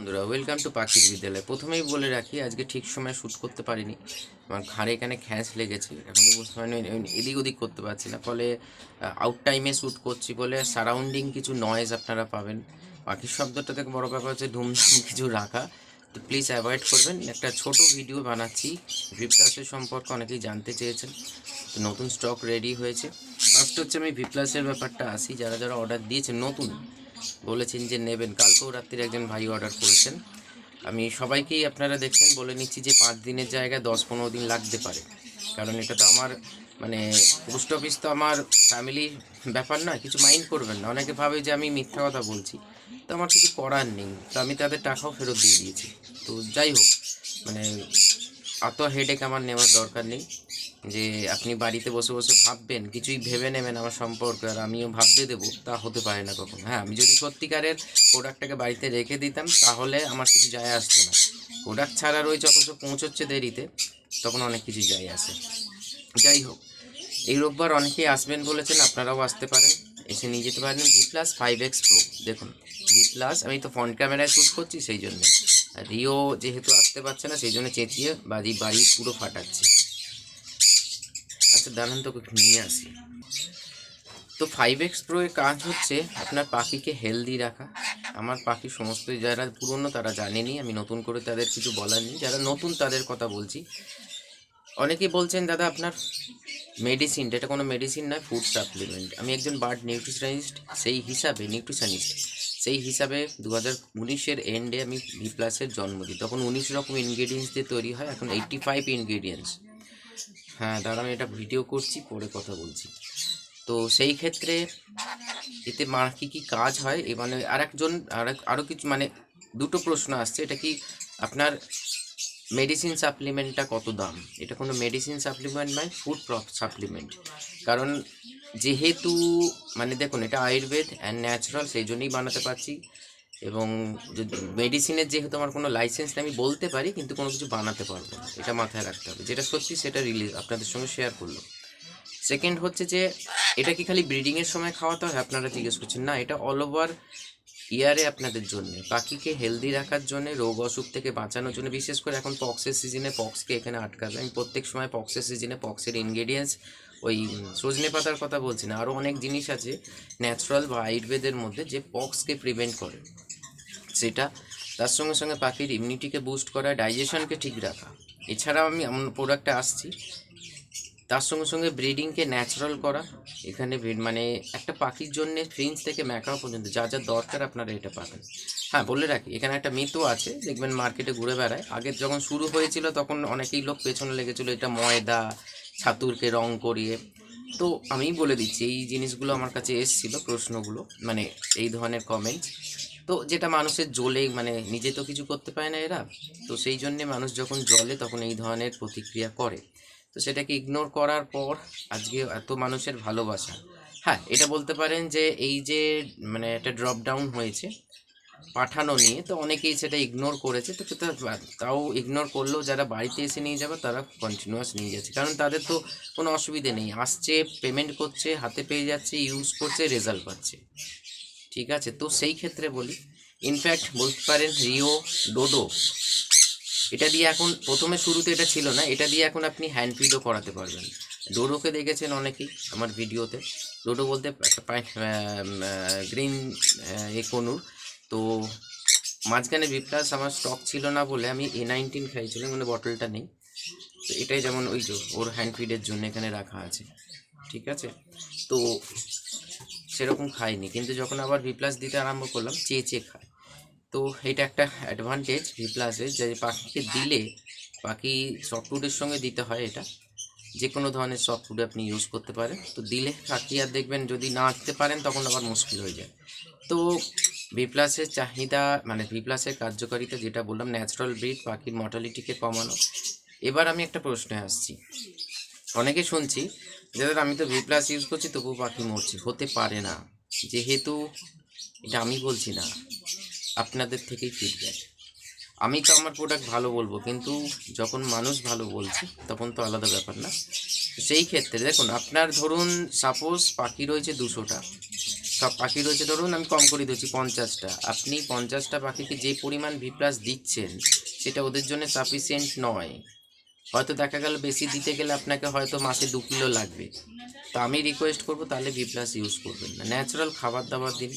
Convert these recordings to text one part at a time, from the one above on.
বন্ধুরা welcome to পাখির বিদ্যালয়। প্রথমেই বলে রাখি, আজকে ঠিক সময় শ্যুট করতে পারিনি। আমার ঘাড়ে এখানে খ্যাঁচ লেগেছে। এখনই বুঝতে পারিনি এদিক ওদিক করতে পারছি না। ফলে আউট টাইমে শ্যুট করছি বলে সারাউন্ডিং কিছু নয়েজ আপনারা পাবেন। পাখির শব্দটা থেকে বড় ব্যাপার হচ্ছে ধুমধাম কিছু রাখা। তো প্লিজ অ্যাভয়েড করবেন। একটা ছোট ভিডিও বানাচ্ছি। ভিপ্লাসের সম্পর্কে অনেকেই জানতে চেয়েছেন। তো নতুন স্টক রেডি হয়েছে। ফার্স্ট হচ্ছে আমি ভিপ্লাসের ব্যাপারটা আসি। যারা যারা অর্ডার দিয়েছেন, নতুন। বলেছেন যে নেবেন। কালকেও রাত্রির একজন ভাই অর্ডার করেছেন। আমি সবাইকেই আপনারা দেখছেন, বলে নিচ্ছি যে পাঁচ দিনের জায়গায় দশ পনেরো দিন লাগতে পারে। কারণ এটা তো আমার মানে পোস্ট অফিস তো আমার ফ্যামিলির ব্যাপার না, কিছু মাইন্ড করবেন না। অনেকে ভাবে যে আমি মিথ্যা কথা বলছি। তো আমার কিছু করার নেই। তো আমি তাদের টাকাও ফেরত দিয়ে দিয়েছি। তো যাই হোক মানে অত হেডেক আমার নেওয়ার দরকার নেই। যে আপনি বাড়িতে বসে বসে ভাববেন, কিছুই ভেবে নেবেন আমার সম্পর্কে, আর আমিও ভাবতে দেবো, তা হতে পারে না কখনো। হ্যাঁ আমি যদি সত্যিকারের প্রোডাক্টটাকে বাড়িতে রেখে দিতাম, তাহলে আমার কিছু যায় আসতো না। প্রোডাক্ট ছাড়া রয়েছে অথচ পৌঁছচ্ছে দেরিতে, তখন অনেক কিছু যায় আসে। যাই হোক, এই রোববার অনেকেই আসবেন বলেছেন, আপনারাও আসতে পারেন। এসে নিয়ে যেতে পারেন V plus five X pro দেখুন ভি প্লাস আমি তো ফ্রন্ট ক্যামেরায় শ্যুট করছি, সেই জন্য। রিও যেহেতু আসতে পারছে না, সেই জন্য চেঁচিয়ে বাড়ি বাড়ি পুরো ফাটাচ্ছে। আচ্ছা দাঁড়ান তো নিয়ে আসি। তো ফাইভ এক্স প্রো এর কাজ হচ্ছে আপনার পাখিকে হেলদি রাখা। আমার পাখি সমস্ত যারা পুরনো তারা জানেনি, আমি নতুন করে তাদের কিছু বলার নেই। যারা নতুন তাদের কথা বলছি। অনেকেই বলছেন, দাদা, আপনার মেডিসিনটা এটা কোনো মেডিসিন নয় ফুড সাপ্লিমেন্ট আমি একজন বার্ড নিউট্রিশনিস্ট সেই হিসাবে নিউট্রিশনিস্ট সেই হিসাবে দু হাজার উনিশের এন্ডে আমি ভি প্লাসের জন্ম দিই। তখন উনিশ রকম ইনগ্রেডিয়েন্টস দিয়ে তৈরি হয়, এখন এইট্টি ফাইভ ইনগ্রেডিয়েন্টস হ্যাঁ দাঁড়া আমি এটা ভিডিও করছি, পরে কথা বলছি। তো সেই ক্ষেত্রে এতে মা কী কী কাজ হয়? এ মানে আরেকজন, আরেক আরও কিছু মানে দুটো প্রশ্ন আসছে। এটা কি আপনার মেডিসিন সাপ্লিমেন্টটা কত দাম? এটা কোনো মেডিসিন সাপ্লিমেন্ট নয় ফুড সাপ্লিমেন্ট কারণ যেহেতু মানে দেখুন, এটা আয়ুর্বেদ অ্যান্ড ন্যাচারাল সেই জন্যই বানাতে পারছি। এবং মেডিসিনের যেহেতু আমার কোনো লাইসেন্স আমি বলতে পারি, কিন্তু কোনো কিছু বানাতে পারব না। এটা মাথায় রাখতে হবে। যেটা সত্যি সেটা রিলিজ আপনাদের সঙ্গে শেয়ার করল সেকেন্ড হচ্ছে যে, এটা কি খালি ব্রিডিংয়ের সময় খাওয়াতে হয়? আপনারা জিজ্ঞেস করছেন, না, এটা অল ওভার ইয়ারে আপনাদের জন্য। পাখিকে হেলদি রাখার জন্য, রোগ অসুখ থেকে বাঁচানোর জন্য, বিশেষ করে এখন পক্সের সিজনে পক্সকে এখানে আটকাবে। আমি প্রত্যেক সময় পক্সের সিজনে পক্সের ইনগ্রেডিয়েন্টস ওই সজনে পাতার কথা বলছি না আরও অনেক জিনিস আছে ন্যাচারাল বা আয়ুর্বেদের মধ্যে যে পক্সকে প্রিভেন্ট করে। সেটা তার সঙ্গে সঙ্গে পাখির ইমিউনিটিকে বুস্ট করা ডাইজেশনকে ঠিক রাখা। এছাড়াও আমি এমন প্রোডাক্টে আসছি, তার সঙ্গে সঙ্গে ব্রিডিংকে ন্যাচারাল করা। এখানে মানে একটা পাখির জন্য ফ্রিঞ্জ থেকে ম্যাকাও পর্যন্ত যা যা দরকার আপনারা এটা পাবেন। হ্যাঁ বলে রাখি, এখানে একটা মিথও আছে, দেখবেন মার্কেটে ঘুরে বেড়ায়। আগে যখন শুরু হয়েছিল তখন অনেকেই লোক পেছনে লেগেছিল, এটা ময়দা, ছাতুরকে রং করিয়ে। তো আমিই বলে দিচ্ছি, এই জিনিসগুলো আমার কাছে এসেছিল প্রশ্নগুলো মানে এই ধরনের কমেন্টস তো যেটা মানুষের জ্বলে মানে নিজে তো কিছু করতে পারে না এরা। তো সেই জন্যে মানুষ যখন জলে তখন এই ধরনের প্রতিক্রিয়া করে। তো সেটাকে ইগনোর করার পর আজকে এত মানুষের ভালোবাসা। হ্যাঁ এটা বলতে পারেন যে এই যে মানে একটা ড্রপ ডাউন হয়েছে পাঠানো নিয়ে, তো অনেকেই সেটা ইগনোর করেছে। তো তাও ইগনোর করলেও যারা বাড়িতে এসে নিয়ে যাবে তারা কন্টিনিউয়াস নিয়ে যাচ্ছে। কারণ তাদের তো কোনো অসুবিধে নেই। আসছে পেমেন্ট করছে, হাতে পেয়ে যাচ্ছে ইউজ করছে রেজাল্ট পাচ্ছে। ঠিক আছে? তো সেই ক্ষেত্রে বলি ইনফ্যাক্ট বলতে পারেন রিও ডোডো। এটা দিয়ে এখন প্রথমে শুরুতে এটা ছিল না, এটা দিয়ে এখন আপনি হ্যান্ড ফিডও করাতে পারবেন। ডোডোকে দেখেছেন অনেকেই আমার ভিডিওতে। ডোডো বলতে গ্রিন এ কনুর তো মাঝখানে বিপ্লাস আমার স্টক ছিল না বলে আমি এ নাইনটিন খাইছিলাম মানে বটলটা নেই। তো এটাই যেমন ওই যে ওর হ্যান্ড ফিডের জন্য এখানে রাখা আছে। ঠিক আছে? তো সেরকম খাইনি। কিন্তু যখন আবার বিপ্লাস দিতে আরম্ভ করলাম, চেয়ে চেয়ে খায়। তো এটা একটা অ্যাডভান্টেজ ভি প্লাসের যে পাখিকে দিলে পাখি সফটউডের সঙ্গে দিতে হয় এটা। যে কোনো ধরনের সফটউড আপনি ইউজ করতে পারেন। তো দিলে পাখি আর দেখবেন যদি না দিতে পারেন, তখন আবার মুশকিল হয়ে যায়। তো ভি প্লাসের চাহিদা মানে ভি প্লাসের কার্যকারিতা যেটা বললাম ন্যাচারাল ব্রিড পাখির মর্টালিটিকে কমানো। এবার আমি একটা প্রশ্নে আসছি। অনেকে শুনছি যে দাদা, আমি তো ভি প্লাস ইউজ করছি, তবুও পাখি মরছি। হতে পারে না। যেহেতু এটা আমি বলছি না, আপনাদের থেকেই ফিডব্যাক আমি তো আমার প্রোডাক্ট ভালো বলব, কিন্তু যখন মানুষ ভালো বলছে, তখন তো আলাদা ব্যাপার না। সেই ক্ষেত্রে দেখুন, আপনার ধরুন সাপোজ পাখি রয়েছে দুশোটা। সব পাখি রয়েছে, ধরুন, আমি কম করে দিচ্ছি, পঞ্চাশটা। আপনি পঞ্চাশটা পাখিকে যে পরিমাণ ভি প্লাস দিচ্ছেন, সেটা ওদের জন্য সাফিসিয়েন্ট নয়। হয়তো দেখা গেল বেশি দিতে গেলে আপনাকে হয়তো মাসে দু কিলো লাগবে। তো আমি রিকোয়েস্ট করব, তাহলে বি প্লাস ইউজ করবেন না। ন্যাচারাল খাবার দাবার দিন।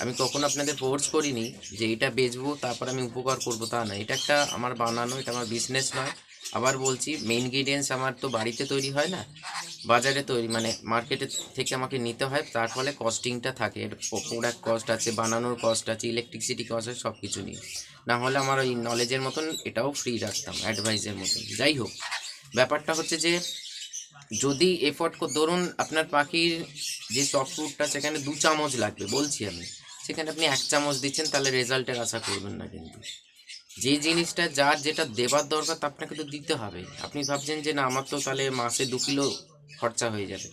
আমি কখনো আপনাদের ফোর্স করিনি যে এটা বেচবো, তারপর আমি উপকার করব তা না এটা একটা আমার বানানো, এটা আমার বিজনেস নয়। আবার বলছি মেন ইনগ্রিডিয়েন্টস আমার তো বাড়িতে তৈরি হয় না, বাজারে তৈরি মানে মার্কেটে থেকে আমাকে নিতে হয়, তার ফলে কস্টিংটা থাকে। প্রোডাক্ট কস্ট আছে, বানানোর কস্ট আছে ইলেকট্রিসিটি কস্ট আছে সব কিছু নিয়ে। না হলে আমার ওই নলেজের মতন এটাও ফ্রি রাখতাম অ্যাডভাইসের মতন। যাই হোক, ব্যাপারটা হচ্ছে যে, যদি এফোর্ট ধরুন আপনার পাখির যে সফট ফুডটা সেখানে দু চামচ লাগবে, বলছি আমি। সেখানে আপনি এক চামচ দিচ্ছেন, তাহলে রেজাল্টের আশা করবেন না কিন্তু। যে জিনিসটা যার যেটা দেবার দরকার তা আপনাকে তো দিতে হবে। আপনি ভাবছেন যে না, আমার তো তাহলে মাসে দু কিলো খরচা হয়ে যাবে।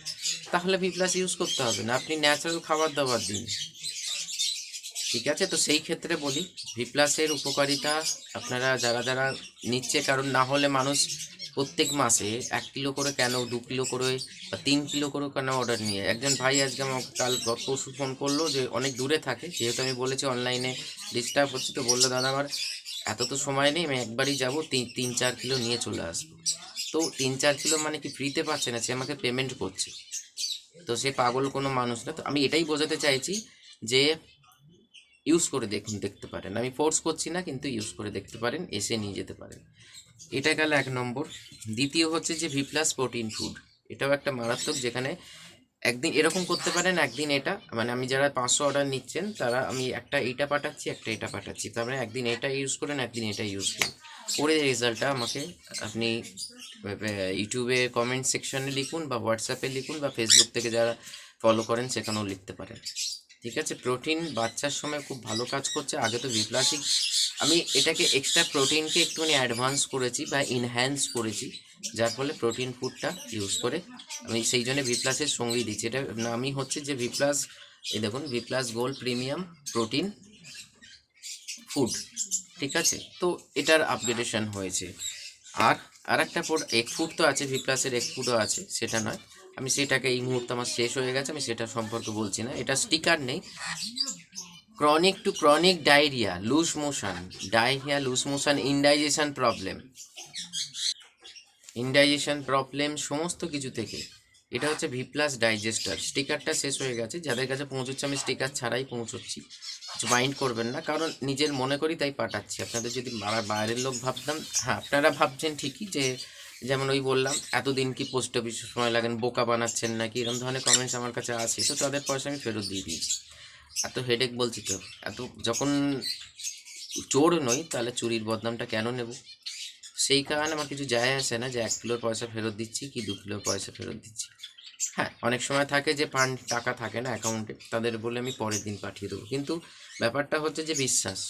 তাহলে ভি প্লাস ইউজ করতে হবে, না আপনি ন্যাচারাল খাবার দাবার দিন। ঠিক আছে? তো সেই ক্ষেত্রে বলি ভি প্লাসের উপকারিতা আপনারা যারা যারা নিচ্ছে, কারণ না হলে মানুষ প্রত্যেক মাসে এক কিলো করে কেন, দু কিলো করে বা তিন কিলো করে কেন অর্ডার নিয়ে একজন ভাই আজকে আমার কাল গত পরশু ফোন করল যে অনেক দূরে থাকে, যেহেতু আমি বলেছি অনলাইনে ডিস্টার্ব হচ্ছে তো বলল, দাদা আমার এত তো সময় নেই, আমি একবারই যাব, তিন তিন, চার কিলো নিয়ে চলে আসব। তো তিন, চার কিলো মানে কি ফ্রিতে পাচ্ছে না? সে আমাকে পেমেন্ট করছে। তো সে পাগল কোনো মানুষ না। তো আমি এটাই বোঝাতে চাইছি যে ইউজ করে দেখুন, দেখতে পারেন। আমি ফোর্স করছি না, কিন্তু ইউজ করে দেখতে পারেন, এসে নিয়ে যেতে পারেন। এটা গেল এক নম্বর। দ্বিতীয় হচ্ছে যে ভি প্লাস প্রোটিন ফুড এটাও একটা মারাত্মক, যেখানে একদিন এরকম করতে পারেন, একদিন এটা। মানে আমি যারা পাঁচশো অর্ডার নিচ্ছেন, তারা আমি একটা এইটা পাঠাচ্ছি, একটা এটা পাঠাচ্ছি। তার মানে একদিন এটা ইউজ করেন, একদিন এটা ইউজ করেন। করে রেজাল্টটা আমাকে আপনি ইউটিউবে কমেন্ট সেকশনে লিখুন বা হোয়াটসঅ্যাপে লিখুন বা ফেসবুক থেকে যারা ফলো করেন, সেখানেও লিখতে পারেন। ঠিক আছে? প্রোটিন বাচ্চার সময় খুব ভালো কাজ করছে। আগে তো বিপ্লাসিক আমি এটাকে এক্সট্রা প্রোটিনকে একটুখানি অ্যাডভান্স করেছি বা ইনহ্যান্স করেছি। যার ফলে প্রোটিন ফুডটা ইউজ করে আমি সেই জন্য ভি প্লাসের সঙ্গেই দিচ্ছি। এটা নামই হচ্ছে যে ভি প্লাস এই দেখুন V plus gold premium protein food ঠিক আছে? তো এটার আপগ্রেডেশন হয়েছে। আর আর একটা এক ফুড তো আছে ভিপ্লাসের এক ফুডও আছে, সেটা নয়। আমি সেটাকে এই মুহূর্তে আমার শেষ হয়ে গেছে, আমি সেটা সম্পর্কে বলছি না। এটা স্টিকার নেই। Chronic to chronic diarrhoea loose motion diarrhoea loose motion indigestion problem indigestion problem সমস্ত কিছু থেকে। এটা হচ্ছে ভি প্লাস ডাইজেস্টার স্টিকারটা শেষ হয়ে গেছে। যাদের কাছে পৌঁছচ্ছে, আমি স্টিকার ছাড়াই পৌঁছচ্ছি। কিছু মাইন্ড করবেন না, কারণ নিজের মনে করি তাই পাঠাচ্ছি। আপনাদের যদি বাইরের লোক ভাবতাম হ্যাঁ আপনারা ভাবছেন ঠিকই যে, যেমন ওই বললাম, এতদিন কি পোস্ট অফিস সময় লাগেন, বোকা বানাচ্ছেন নাকি এরকম ধরনের কমেন্টস আমার কাছে আছে তো তাদের পয়সা আমি ফেরত দিয়ে দিয়েছি। এত হেডেক বলছি তো, এত যখন চোর নই, তাহলে চুরির বদনামটা কেন নেব? সেই কারণে আমার কিছু যায় আসে না যে এক কিলোর পয়সা ফেরত দিচ্ছি কি দু কিলোর পয়সা ফেরত দিচ্ছি। হ্যাঁ অনেক সময় থাকে যে ফান্ড টাকা থাকে না অ্যাকাউন্টে তাদের বলে আমি পরের দিন পাঠিয়ে দেবো। কিন্তু ব্যাপারটা হচ্ছে যে বিশ্বাস।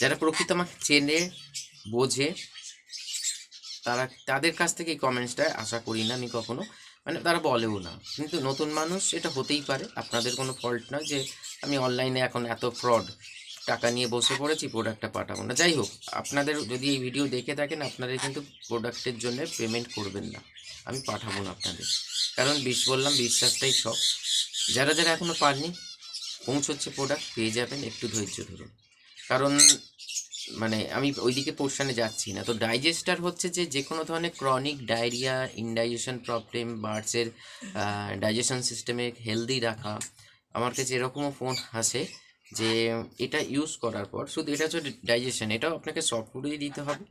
যারা প্রকৃত আমাকে চেনে, বোঝে, তারা, তাদের কাছ থেকে এই কমেন্টসটা আশা করি না আমি কখনো মানে তারা বলেও না। কিন্তু নতুন মানুষ, এটা হতেই পারে। আপনাদের কোনো ফল্ট না যে আমি অনলাইনে এখন এত ফ্রড টাকা নিয়ে বসে পড়েছি প্রোডাক্টটা পাঠাবো না। যাই হোক, আপনাদের যদি এই ভিডিও দেখে থাকেন, আপনাদের কিন্তু প্রোডাক্টের জন্য পেমেন্ট করবেন না। আমি পাঠাবো না আপনাদের। কারণ বিশ বললাম বিশ্বাসটাই সব যারা যারা এখনও পাননি, পৌঁছচ্ছে প্রোডাক্ট পেয়ে যাবেন একটু ধৈর্য ধরুন। কারণ মানে আমি ওইদিকে পোর্শনে যাচ্ছি না। তো ডাইজেস্টার হচ্ছে যে যে কোনো ধরনের ক্রনিক ডায়রিয়া ইনডাইজেশন প্রবলেম বার্ডসের ডাইজেশন সিস্টেমে হেলদি রাখা। আমার কাছে এরকমও ফোন আসে যে এটা ইউজ করার পর শুধু এটা হচ্ছে ডাইজেশন এটাও আপনাকে সফটওয়্যারই দিতে হবে।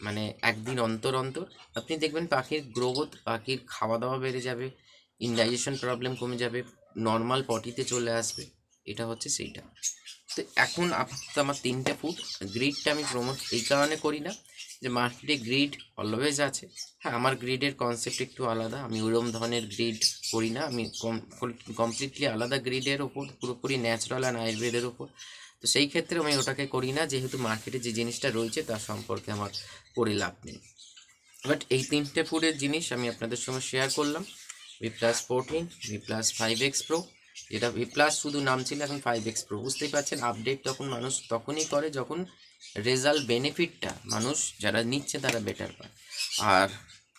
মানে একদিন অন্তর অন্তর। আপনি দেখবেন পাখির গ্রোথ, পাখির খাওয়া দাওয়া বেড়ে যাবে ইনডাইজেশন প্রবলেম কমে যাবে নর্মাল পটিতে চলে আসবে। এটা হচ্ছে সেইটা। তো এখন আমার তিনটে ফুড গ্রিডটা আমি প্রমোট এই কারণে করি না। যে মার্কেটে গ্রিড অলওয়েজ আছে। হ্যাঁ আমার গ্রিডের কনসেপ্ট একটু আলাদা। আমি ওরম ধরনের গ্রিড করি না। আমি কমপ্লিটলি আলাদা গ্রিডের ওপর, পুরোপুরি ন্যাচারাল অ্যান্ড আয়ুর্বেদের ওপর। তো সেই ক্ষেত্রে আমি ওটাকে করি না, যেহেতু মার্কেটে যে জিনিসটা রয়েছে, তার সম্পর্কে আমার করে লাভ নেই। বাট এই তিনটে ফুডের জিনিস আমি আপনাদের সঙ্গে শেয়ার করলাম। V plus fourteen V plus five X pro যেটা ভি প্লাস শুধু নাম ছিল, এখন ফাইভ এক্স প্রো বুঝতেই পারছেন আপডেট তখন মানুষ তখনই করে যখন রেজাল্ট বেনিফিটটা মানুষ যারা নিচ্ছে তারা বেটার পায়। আর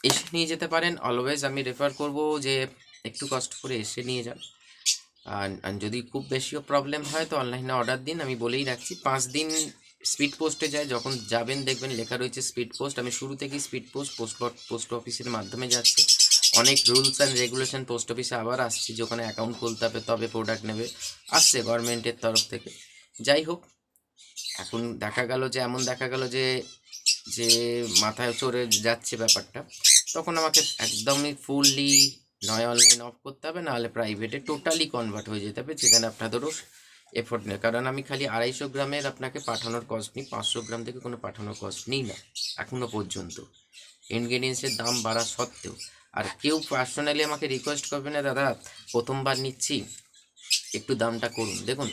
এসে নিয়ে যেতে পারেন অলওয়েজ আমি রেফার করব যে একটু কষ্ট করে এসে নিয়ে যান। আর যদি খুব বেশিও প্রবলেম হয় তো অনলাইনে অর্ডার দিন, আমি বলেই রাখছি, পাঁচ দিন স্পিড পোস্টে যায়, যখন যাবেন দেখবেন লেখা রয়েছে স্পিড পোস্ট আমি শুরু থেকেই স্পিড পোস্ট পোস্ট পোস্ট অফিসের মাধ্যমে যাচ্ছে। অনেক রুলস অ্যান্ড রেগুলেশন পোস্ট অফিসে আবার আসছে যে ওখানে অ্যাকাউন্ট খুলতে হবে, তবে প্রোডাক্ট নেবে, আসছে গভর্নমেন্টের তরফ থেকে। যাই হোক এখন দেখা গেল যে, এমন দেখা গেল যে যে মাথায় চড়ে যাচ্ছে ব্যাপারটা, তখন আমাকে একদমই ফুললি নয় অনলাইন অফ করতে হবে, নাহলে প্রাইভেটে টোটালি কনভার্ট হয়ে যেতে হবে, যেখানে আপনাদেরও এফোর্ট নেই। কারণ আমি খালি আড়াইশো গ্রামের আপনাকে পাঠানোর কস্ট নিই, পাঁচশো গ্রাম থেকে কোনো পাঠানোর কস্ট নিই না এখনও পর্যন্ত। ইনগ্রেডিয়েন্টসের দাম বাড়া সত্ত্বেও। আর কেউ পার্সোনালি আমাকে রিকোয়েস্ট করবে না, দাদা, প্রথমবার নিচ্ছি, একটু দামটা করুন। দেখুন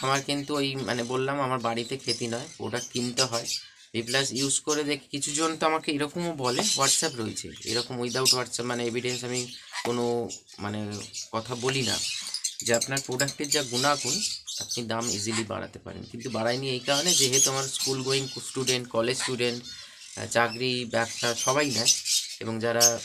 আমার কিন্তু ওই মানে বললাম আমার বাড়িতে খেতে নয়, ওটা কিনতে হয়। প্লাস ইউজ করে দেখি, কিছুজন তো আমাকে এরকমও বলে হোয়াটসঅ্যাপ রয়েছে। এরকম উইদাউট হোয়াটসঅ্যাপ মানে এভিডেন্স আমি কোনো মানে কথা বলি না। যে আপনার প্রোডাক্টের যা গুণাগুণ, আপনি দাম ইজিলি বাড়াতে পারেন। কিন্তু বাড়াইনি এই কারণে, যেহেতু আমার school going student college student চাকরি, ব্যবসা সবাই নেয়। এবং যারা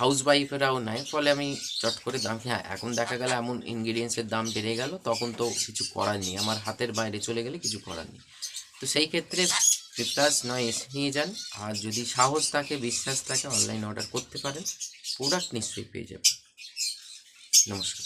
হাউস ওয়াইফেরাও নেয়, ফলে আমি চট করে দাম হ্যাঁ এখন দেখা গেল এমন ইনগ্রিডিয়েন্টসের দাম বেড়ে গেল, তখন তো কিছু করার নেই, আমার হাতের বাইরে চলে গেলে কিছু করার নেই। তো সেই ক্ষেত্রে প্লাস নয়, এসে নিয়ে যান, আর যদি সাহস থাকে, বিশ্বাস থাকে অনলাইন অর্ডার করতে পারেন প্রোডাক্ট নিশ্চয়ই পেয়ে যাবেন। নমস্কার।